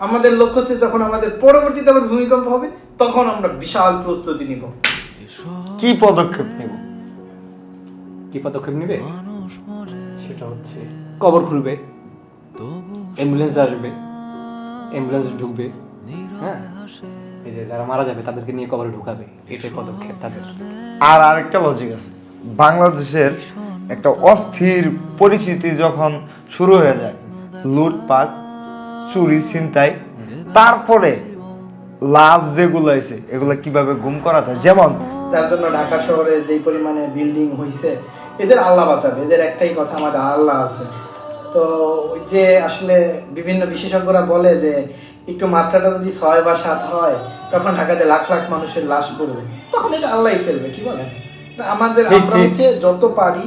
আমাদের লক্ষ্য হচ্ছে যখন আমাদের পরবর্তীতে আবার ভূমিকম্প হবে তখন আমরা বিশাল প্রস্তুতি নিব। কি পদক্ষেপ নেব? কি পদক্ষেপ নেবে? সেটা হচ্ছে কবর খুলবে অ্যাম্বুলেন্স আসবে অ্যাম্বুলেন্স ঢুকবে হ্যাঁ? এই যে যারা মারা যাবে তাদেরকে নিয়ে কবরে ঢুকাবে এটাই পদক্ষেপ তাদের। আর আরেকটা লজিক আছে। বাংলাদেশের একটা অস্থির পরিস্থিতি যখন শুরু হয়ে যায় লুটপাট চুরি ছিনতাই। তারপরে লাশ যেগুলো আছে এগুলো কীভাবে গুম করা যায়? যেমন যার জন্য ঢাকা শহরে যেই পরিমাণে বিল্ডিং হয়েছে এদের আল্লাহ বাঁচাবে। এদের একটাই কথা আমাদের আল্লাহ আছে। তো ওই যে আসলে বিভিন্ন বিশেষজ্ঞরা বলে যে একটু মাত্রাটা যদি ছয় বা সাত হয় তখন ঢাকাতে লাখ লাখ মানুষের লাশ পড়বে। তখন এটা আল্লাহই ফেলবে কি বলেন? আমাদের আমরা হচ্ছে যত পারি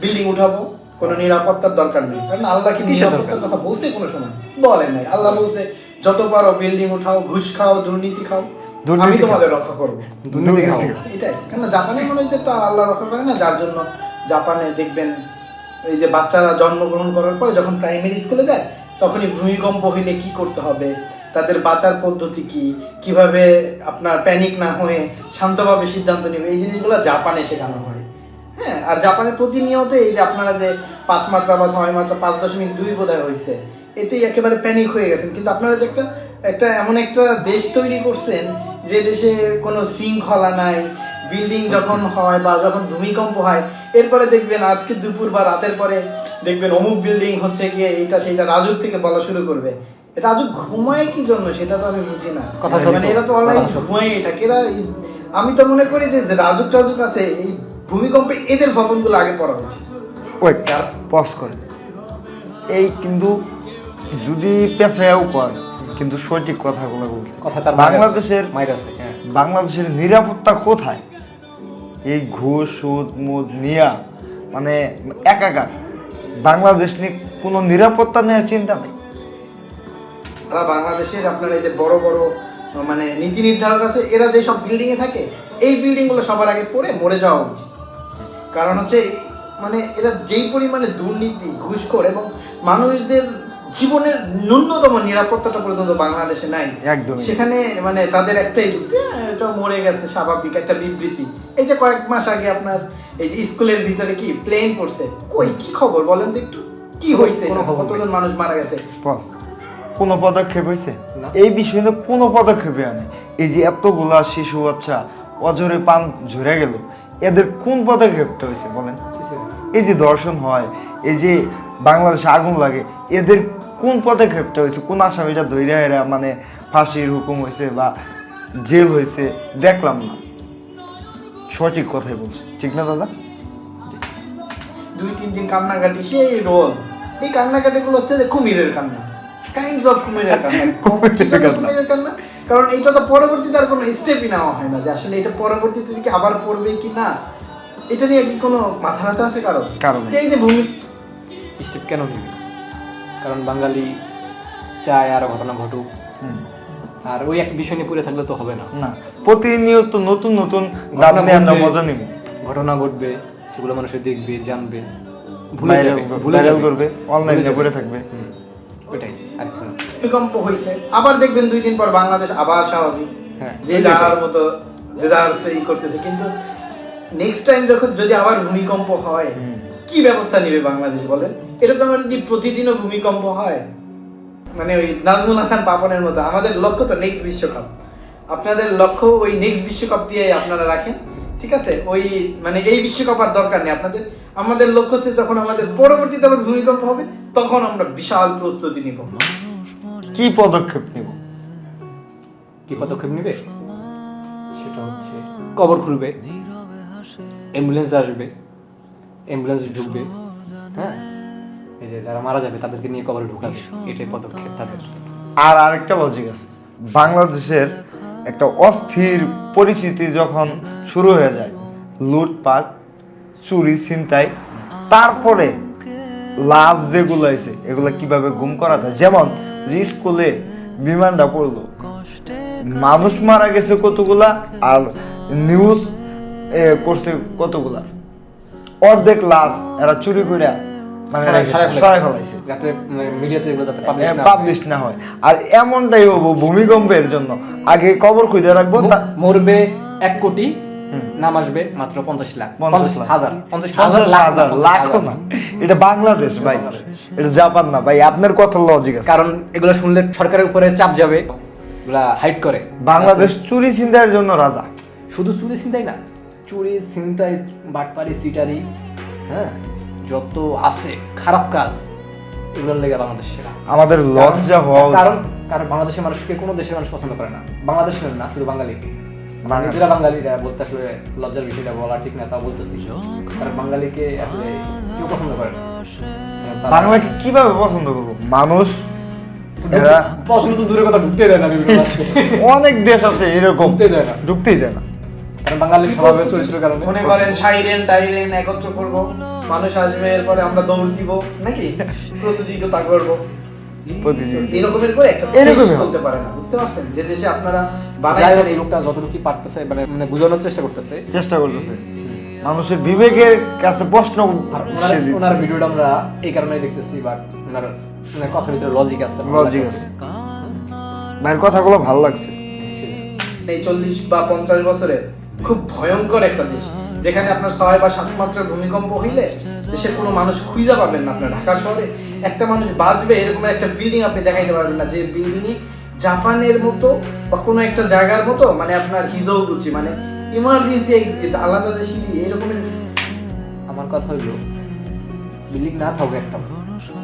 বিল্ডিং উঠাবো। কোনো নিরাপত্তার দরকার নেই। কারণ আল্লাহ কি নিরাপত্তার কথা বলছে কোনো সময়। বলেন নাই। আল্লাহ বলছে যত পারো বিল্ডিং উঠাও ঘুষ খাও দুর্নীতি খাও আমি তোমাদের রক্ষা করব। দুর্নীতি খাও। এটাই। কেন জাপানি তো আর আল্লাহ রক্ষা করে না যার জন্য জাপানে দেখবেন এই যে বাচ্চারা জন্মগ্রহণ করার পরে যখন প্রাইমারি স্কুলে যায় তখনই ভূমিকম্প হইলে কি করতে হবে? তাদের বাঁচার পদ্ধতি কি? কীভাবে আপনার প্যানিক না হয়ে শান্তভাবে সিদ্ধান্ত নেবে? এই জিনিসগুলো জাপানে শেখানো হয়। হ্যাঁ আর জাপানে প্রতিনিয়ত এই যে আপনারা যে পাঁচ মাত্রা বা ছয় মাত্রা পাঁচ দশমিক দুই বোধহয় হয়েছে এতেই একেবারে প্যানিক হয়ে গেছেন। কিন্তু আপনারা যে একটা একটা এমন একটা দেশ তৈরি করছেন যে দেশে কোনো শৃঙ্খলা নাই বিল্ডিং যখন হয় বা যখন ভূমিকম্প হয় এরপরে দেখবেন আজকে দুপুর বা রাতের পরে দেখবেন অমুক বিল্ডিং হচ্ছে গিয়ে এইটা সেইটা রাজুক থেকে বলা শুরু করবে। এটা রাজুক ঘুমায় কি জন্য সেটা তো আমি বুঝি না। কথা মানে এরা তো অনলাইন। ঘুমাই থাকে। এরা আমি তো মনে করি যে যে রাজুক টাজুক আছে এই ভূমিকম্পে এদের ভবনগুলো আগে পড়া উচিত। ওই পজ করে এই কিন্তু যদি পেশায়ও কয় কিন্তু সঠিক কথাগুলো বলছে। কথা তার বাংলাদেশের হ্যাঁ। বাংলাদেশের নিরাপত্তা কোথায়? এই ঘুষ সুদ মুদ নিয়া মানে একাকার। বাংলাদেশ নিয়ে কোনো নিরাপত্তা নেওয়ার চিন্তা নেই। তারা বাংলাদেশের আপনার এই যে বড় বড় মানে নীতি নির্ধারক আছে এরা যেসব বিল্ডিংয়ে থাকে এই বিল্ডিংগুলো সবার আগে পড়ে মরে যাওয়া উচিত। কারণ হচ্ছে মানে এরা যেই পরিমাণে দুর্নীতি ঘুষখোর এবং মানুষদের জীবনের ন্যূনতম নিরাপত্তাটা পর্যন্ত বাংলাদেশে নাই একদমই। সেখানে মানে তাদের একটাই যুক্তি "হ্যাঁ, এটা মরে গেছে স্বাভাবিক একটা বিবৃতি। এই যে কয়েক মাস আগে আপনার এই যে স্কুলের ভিতরে কি প্লেন পড়ছে কই কি খবর বলেন তো একটু? কি হয়েছে কতজন মানুষ মারা গেছে? বস কোনো পদক্ষেপ হয়েছে এই বিষয়ে কোনো পদক্ষেপই আনে এই যে এতগুলা শিশু বাচ্চা অজরে পান ঝরে গেল এদের কোন পদক্ষেপটা হয়েছে বলেন? এই যে দর্শন হয় এই যে বাংলাদেশে আগুন লাগে এদের কোন পদক্ষেপটা হয়েছে? কোন আসামিটা ধৈর্য এরা মানে ফাঁসির হুকুম হয়েছে বা জেল হয়েছে? দেখলাম না। সঠিক কথাই বলছে। ঠিক না দাদা? দুই তিন দিন কান্নাকাটি সেই রোল। এই কান্নাকাটি গুলো হচ্ছে যে কুমিরের কান্না। কাইন্ডস অফ কুমিরের কান্না। কুমিরের কান্না। কারণ এটা তো পরবর্তীতে আর কোনো স্টেপই নেওয়া হয় না যে আসলে এটা পরবর্তীতে কি আবার পড়বে কি না এটা নিয়ে কি কোনো মাথা ব্যথা আছে কারও? কারও নেই। এই যে ভূমি স্টেপ কেন নিবি কারণ বাঙালি চায় আরও ঘটনা ঘটুক। আর ওই এক বিষয় নিয়ে পড়ে থাকলে তো হবে না। না প্রতিনিয়ত নতুন নতুন নিয়ে আমরা মজা নিব। ঘটনা ঘটবে সেগুলো মানুষের দেখবে জানবে ভুলে যাবে ভুলে যাবে। করবে অনলাইনে পড়ে থাকবে। হুম, ভূমিকম্প হয়েছে আবার দেখবেন দুই দিন পর বাংলাদেশ আবার স্বাভাবিক। হ্যাঁ, যে ওই যার মতো যে যার সেই করতেছে। কিন্তু নেক্সট টাইম যখন যদি আবার ভূমিকম্প হয় কি ব্যবস্থা নেবে বাংলাদেশ বলেন? এরকম যদি প্রতিদিনও ভূমিকম্প হয় মানে ওই নাজমুল হাসান পাপনের মতো আমাদের লক্ষ্য তো নেক্সট বিশ্বকাপ। আপনাদের লক্ষ্য ওই নেক্সট বিশ্বকাপ দিয়ে আপনারা রাখেন ঠিক আছে? ওই মানে এই বিশ্বকাপ আর দরকার নেই আপনাদের। আমাদের লক্ষ্য হচ্ছে যখন আমাদের পরবর্তীতে আবার ভূমিকম্প হবে তখন আমরা বিশাল প্রস্তুতি নিব। কি পদক্ষেপ নিব? কি পদক্ষেপ নেবে? সেটা হচ্ছে কবর খুলবে অ্যাম্বুলেন্স আসবে অ্যাম্বুলেন্স ঢুকবে হ্যাঁ? এই যে যারা মারা যাবে তাদেরকে নিয়ে কবরে ঢুকাবে এটাই পদক্ষেপ তাদের। আর আরেকটা লজিক আছে। বাংলাদেশের একটা অস্থির পরিস্থিতি যখন শুরু হয়ে যায় লুটপাট চুরি ছিনতাই তারপরে লাশ যেগুলো আছে এগুলো কীভাবে গুম করা যায়? যেমন যে স্কুলে বিমানটা পড়ল মানুষ মারা গেছে কতগুলা আর নিউজ করছে কতগুলা? অর্ধেক লাশ এরা চুরি করে মানে পাবলিশ না হয়। আর এমনটাই হব ভূমিকম্পের জন্য। আগে কবর খুঁজে রাখব মরবে এক কোটি নাম আসবে মাত্র পঞ্চাশ লাখ। পঞ্চাশ হাজার। পঞ্চাশ হাজার লাখ না, এটা বাংলাদেশ ভাই। এটা জাপান না ভাই। আপনার কথা লজিক আছে। কারণ এগুলো শুনলে সরকারের উপরে চাপ যাবে এগুলা হাইট করে। বাংলাদেশ চুরি চিন্তার জন্য রাজা। শুধু চুরি চিন্তাই না চুরি চিন্তাই বাটপারি সিটারি হ্যাঁ? যত আছে খারাপ কাজ এগুলোর লেগে বাংলাদেশ সেরা। আমাদের লজ্জা হওয়া কারণ কারণ বাংলাদেশের মানুষকে কোনো দেশের মানুষ পছন্দ করে না। বাংলাদেশের না শুধু বাঙালিকে। বাঙালি। নিজেরা বাঙালিরা বলতে আসলে লজ্জার বিষয়টা বলা ঠিক না তা বলতেছি। কারণ বাঙালিকে আসলে কেউ পছন্দ করে না। বাংলাকে কীভাবে পছন্দ করব? মানুষ? এরা পছন্দ তো দূরের কথা ঢুকতে দেয় না বিভিন্ন অনেক দেশ আছে এরকম। ঢুকতে দেয় না। ঢুকতেই দেয় না। কারণ বাঙালির স্বভাবের চরিত্রের কারণে। মনে করেন সাইরেন টাইরেন একত্র করব। মানুষ আসবে এরপরে আমরা দৌড় দিব নাকি? প্রতিযোগিতা করব। এরকমের করে একটা এরকমই দেশ হবে। চলতে পারে না বুঝতে পারছেন? যে দেশে আপনারা বানাইছেন এই লোকটা যতটুকু পারতেছে মানে মানে বোঝানোর চেষ্টা করতেছে। চেষ্টা করতেছে। মানুষের বিবেকের কাছে প্রশ্ন আর সে ওনার দিচ্ছে। ওনার ভিডিওটা আমরা এই কারণেই দেখতেছি বাট ওনার ওনার কথার ভিতরে লজিক আছে লজিক আছে। ভাইয়ের কথাগুলো ভালো লাগছে। এই চল্লিশ বা পঞ্চাশ বছরে খুব ভয়ঙ্কর একটা দেশ। যেখানে আপনার ছয় বা সাত মাত্রার ভূমিকম্প হইলে দেশের কোনো মানুষ খুঁজে পাবেন না আপনার ঢাকা শহরে। একটা মানুষ বাঁচবে এরকম একটা বিল্ডিং আপনি দেখাইতে পারবেন না। যে বিল্ডিংই জাপানের মতো বা কোনো একটা জায়গার মতো মানে আপনার হিজৌগুচি মানে ইমার্জেন্সি এক্সিট আলাদা দেশি এরকমের আমার কথা হইল বিল্ডিং না থাকুক একটা,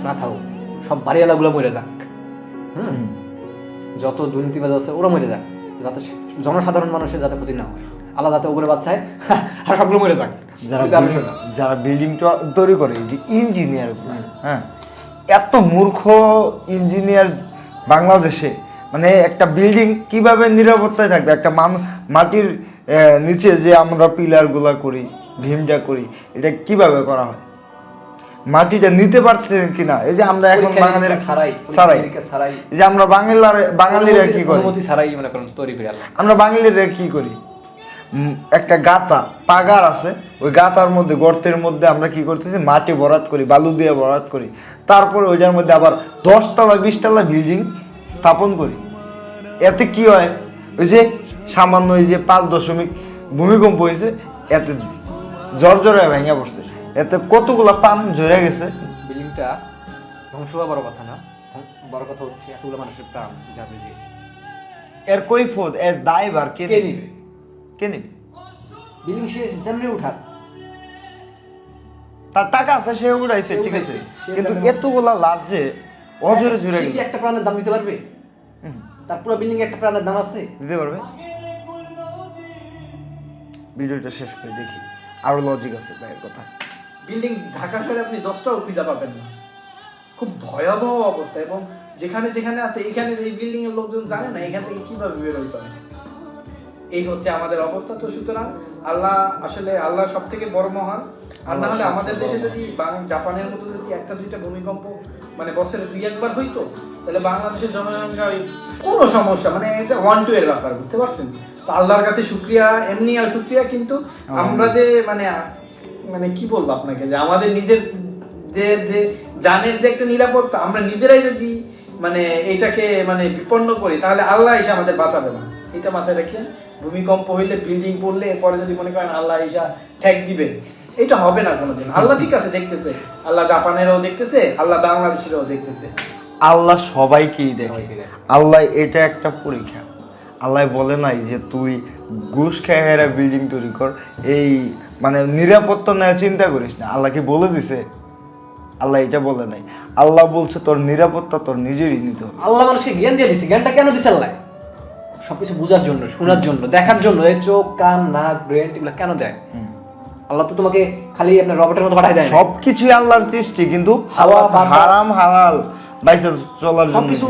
না থাকুক, সব বাড়িওয়ালাগুলো মরে যাক। হুম? যত দুর্নীতিবাজ আছে, ওরা মরে যাক, যাতে জনসাধারণ মানুষের যাতে ক্ষতি না হয়। আল্লাহ যাতে ওপরে বাচ্চায় আর সবগুলো মরে যাক। যারা। যারা বিল্ডিং তৈরি করে যে ইঞ্জিনিয়ার হ্যাঁ এত মূর্খ ইঞ্জিনিয়ার বাংলাদেশে মানে একটা বিল্ডিং কীভাবে নিরাপত্তায় থাকবে? একটা মানুষ মাটির নিচে যে আমরা পিলারগুলা করি ভীমটা করি এটা কীভাবে করা হয়? মাটিটা নিতে পারছে কিনা? এই যে আমরা এখন বাঙালিরা সারাই এই যে আমরা বাঙালিরা বাঙালিরা কি করি? অনুমতি ছাড়াই মনে করেন তৈরি করে আমরা বাঙালিরা কি করি? একটা গাতা পাগার আছে। ওই গাতার মধ্যে গর্তের মধ্যে আমরা কি করতেছি? মাটি ভরাট করি বালু দিয়ে ভরাট করি। তারপরে ওইটার মধ্যে আবার দশতলা বিশতলা বিল্ডিং স্থাপন করি। এতে কি হয়? ওই যে সামান্য ওই যে পাঁচ দশমিক ভূমিকম্প হয়েছে এতে জর্জরে ভেঙে পড়ছে। এতে কতগুলা পান ঝরে গেছে? বিল্ডিংটা ধ্বংস হওয়া বড় কথা না। বড় কথা হচ্ছে এতগুলো মানুষের প্রাণ যাবে যে। এর কৈফত এর দায়ভার কে নিবে? কে নিবে সে উঠাক। তার টাকা আছে সে উড়াইছে ঠিক আছে। কিন্তু এতগুলা লাশ যে অজরে জুড়ে গেল। একটা প্রাণের দাম দিতে পারবে? তার পুরো বিল্ডিং একটা প্রাণের দাম আছে? দিতে পারবে? ভিডিওটা শেষ করে দেখি। আরও লজিক আছে ভাইয়ের কথা। বিল্ডিং ঢাকা শহরে আপনি দশটাও খুঁজে পাবেন না। খুব ভয়াবহ অবস্থা এবং যেখানে যেখানে আছে এখানে এই বিল্ডিং এর লোকজন জানে না এখান থেকে কীভাবে বের হইতে হবে এই হচ্ছে আমাদের অবস্থা তো সুতরাং আল্লাহ আসলে আল্লাহ সব থেকে বড় মহান। আর না হলে আমাদের দেশে যদি জাপানের মতো যদি একটা দুইটা ভূমিকম্প মানে বছরে দুই একবার হইতো তাহলে বাংলাদেশের জনসংখ্যা কোনো সমস্যা মানে এটা ওয়ান টু এর ব্যাপার বুঝতে পারছেন? তো আল্লাহর কাছে শুক্রিয়া এমনি আর শুক্রিয়া কিন্তু আমরা যে মানে মানে কি বলব আপনাকে যে আমাদের নিজের যে যে জানের যে একটা নিরাপত্তা আমরা নিজেরাই যদি মানে এটাকে মানে বিপন্ন করি তাহলে আল্লাহ এসে আমাদের বাঁচাবে না। এটা মাথায় রেখে ভূমিকম্প হইলে বিল্ডিং পড়লে এরপরে যদি মনে করেন আল্লাহ এসা ঠেক দিবে এটা হবে না কোনোদিন। আল্লাহ ঠিক আছে দেখতেছে। আল্লাহ জাপানেরও দেখতেছে আল্লাহ বাংলাদেশেরও দেখতেছে। আল্লাহ সবাইকেই দেখে। আল্লাহ এটা একটা পরীক্ষা। আল্লাহ বলে নাই যে তুই ঘুষ খেয়ে হেরা বিল্ডিং তৈরি কর। এই মানে নিরাপত্তা নেওয়া চিন্তা করিস না। আল্লাহ কি বলে দিছে? আল্লাহ এটা বলে নাই। আল্লাহ বলছে তোর নিরাপত্তা তোর নিজেরই নিতে হবে। আল্লাহ মানুষকে জ্ঞান দিয়ে দিছে। জ্ঞানটা কেন দিছে আল্লাহ? সবকিছু বোঝার জন্য শোনার জন্য দেখার জন্য এই চোখ কান নাক ব্রেন এগুলো কেন দেয়? আল্লাহ তো তোমাকে খালি আপনার রবটের মতো পাঠায় দেয় সবকিছুই আল্লাহর সৃষ্টি কিন্তু হারাম হালাল বাইসে চলার জন্য সবকিছু।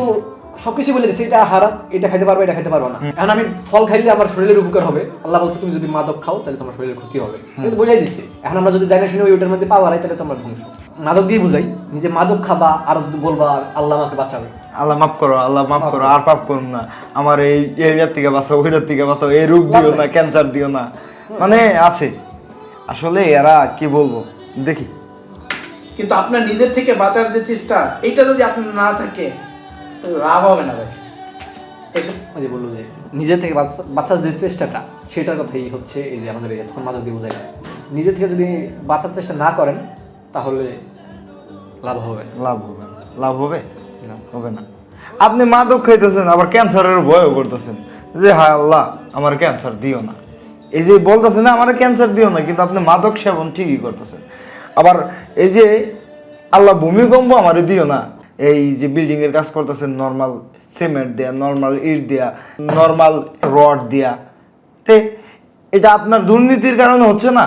সবকিছু বলে দিছে এটা হারাম এটা খাইতে পারবে এটা খাইতে পারবে না। এখন আমি ফল খাইলে আমার শরীরের উপকার হবে। আল্লাহ বলছে তুমি যদি মাদক খাও তাহলে তোমার শরীরের ক্ষতি হবে। কিন্তু বোঝাই দিছে। এখন আমরা যদি জানি শুনে ওইটার মধ্যে পাওয়া তাহলে তোমার ধ্বংস। মাদক দিয়ে বুঝাই নিজে মাদক খাবা আর বলবা আল্লাহ আমাকে বাঁচাবে। আল্লাহ মাফ করো আল্লাহ মাফ করো আর পাপ করো না। আমার এই এরিয়ার থেকে বাঁচাও ওইটার থেকে বাঁচাও এই রোগ দিও না ক্যান্সার দিও না। মানে আছে। আসলে এরা কি বলব? দেখি। কিন্তু আপনার নিজের থেকে বাঁচার যে চেষ্টা এইটা যদি আপনার না থাকে লাভ হবে না ভাই। ওই যে বলল যে নিজের থেকে বাচ্চা বাচ্চার যে চেষ্টাটা সেটার কথাই হচ্ছে এই যে আমাদের এতক্ষণ মাদক দিয়ে বোঝাই। নিজের থেকে যদি বাঁচার চেষ্টা না করেন তাহলে লাভ হবে। লাভ হবে। লাভ হবে? না। হবে না। আপনি মাদক খাইতেছেন আবার ক্যান্সারের ভয়ও করতেছেন। যে হায় আল্লাহ আমার ক্যান্সার দিও না। এই যে বলতেছেন না আমার ক্যান্সার দিও না কিন্তু আপনি মাদক সেবন ঠিকই করতেছেন। আবার এই যে আল্লাহ ভূমিকম্প আমারে দিও না এই যে বিল্ডিং এর কাজ করতেছেন নর্মাল সিমেন্ট দেয়া নর্মাল ইট দেয়া নর্মাল রড দেয়া। তে এটা আপনার দুর্নীতির কারণে হচ্ছে না?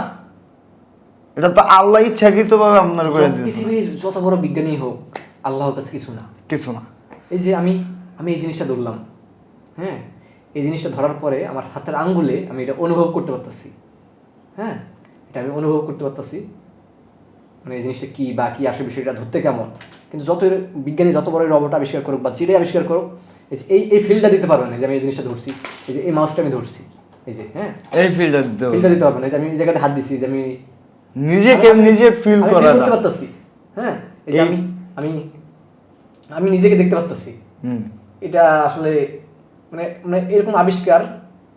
এটা তো আল্লাহ ইচ্ছাকৃতভাবে আপনার করে দিয়েছে। পৃথিবীর যত বড় বিজ্ঞানী হোক আল্লাহর কাছে কিছু না। কিছু না। এই যে আমি আমি এই জিনিসটা ধরলাম হ্যাঁ? এই জিনিসটা ধরার পরে আমার হাতের আঙ্গুলে আমি এটা অনুভব করতে পারতেছি। হ্যাঁ? এটা আমি অনুভব করতে পারতেছি। মানে এই জিনিসটা কি বা কি আসে বিষয়টা ধরতে কেমন? কিন্তু যত বিজ্ঞানী যত বড় রবট আবিষ্কার করুক বা যেটাই আবিষ্কার করুক এই যে এই ফিল্ডটা দিতে পারবে না যে আমি এই জিনিসটা ধরছি। এই যে এই মাউসটা আমি ধরছি। এই যে হ্যাঁ? এই ফিল্ডে দিতে। ফিল্ডটা দিতে পারবে না। যে আমি এই জায়গাতে হাত দিছি যে আমি নিজেকে আমি- নিজে ফিল করা করতে পারতেছি হ্যাঁ? এই যে আমি আমি আমি নিজেকে দেখতে পারতেছি। হুম। এটা আসলে মানে মানে এরকম আবিষ্কার